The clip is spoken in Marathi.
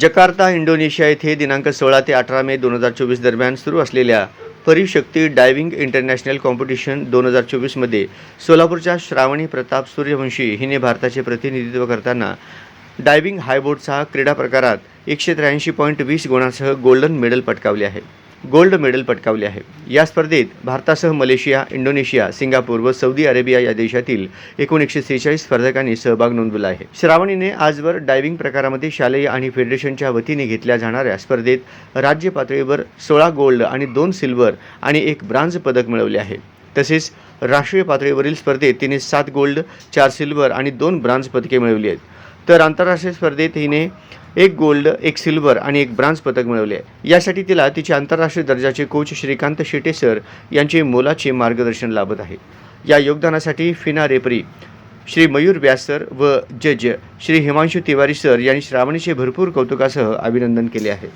जकार्ता इंडोनेशिया येथे दिनांक सोळा ते अठरा मे दोन हजार चोवीस दरम्यान सुरू असलेल्या परिशक्ती डायव्हिंग इंटरनॅशनल कॉम्पिटिशन दोन हजार चोवीसमध्ये सोलापूरच्या श्रावणी प्रताप सूर्यवंशी हिने भारताचे प्रतिनिधित्व करताना डायव्हिंग हायबोर्डचा क्रीडा प्रकारात एकशे त्र्याऐंशी पॉईंट वीस गुणांसह गोल्डन मेडल पटकावले आहे. गोल्ड मेडल पटकावले आहे. या स्पर्धेत भारतासह मलेशिया इंडोनेशिया सिंगापूर व सौदी अरेबिया या देशातील एकूण एकशे सेहेचाळीस स्पर्धकांनी सहभाग नोंदवला आहे. श्रावणीने आजवर डायव्हिंग प्रकारामध्ये शालेय आणि फेडरेशनच्या वतीने घेतल्या जाणाऱ्या स्पर्धेत राज्य पातळीवर सोळा गोल्ड आणि दोन सिल्वर आणि एक ब्रांज पदक मिळवले आहे. तसेच राष्ट्रीय पातळीवरील स्पर्धेत तिने सात गोल्ड चार सिल्वर आणि दोन ब्रांज पदके मिळवली आहेत. तर आंतरराष्ट्रीय स्पर्धेत हिने एक गोल्ड एक सिल्वर आणि एक ब्रांझ पदक मिळवले. आहे यासाठी तिला तिचे आंतरराष्ट्रीय दर्जाचे कोच श्रीकांत शेटे सर यांचे मोलाचे मार्गदर्शन लाभत आहे. या योगदानासाठी FINA referee Shri Mayur Vyas sir व जज श्री हिमांशू तिवारी सर यांनी श्रावणीचे भरपूर कौतुकासह अभिनंदन केले आहे.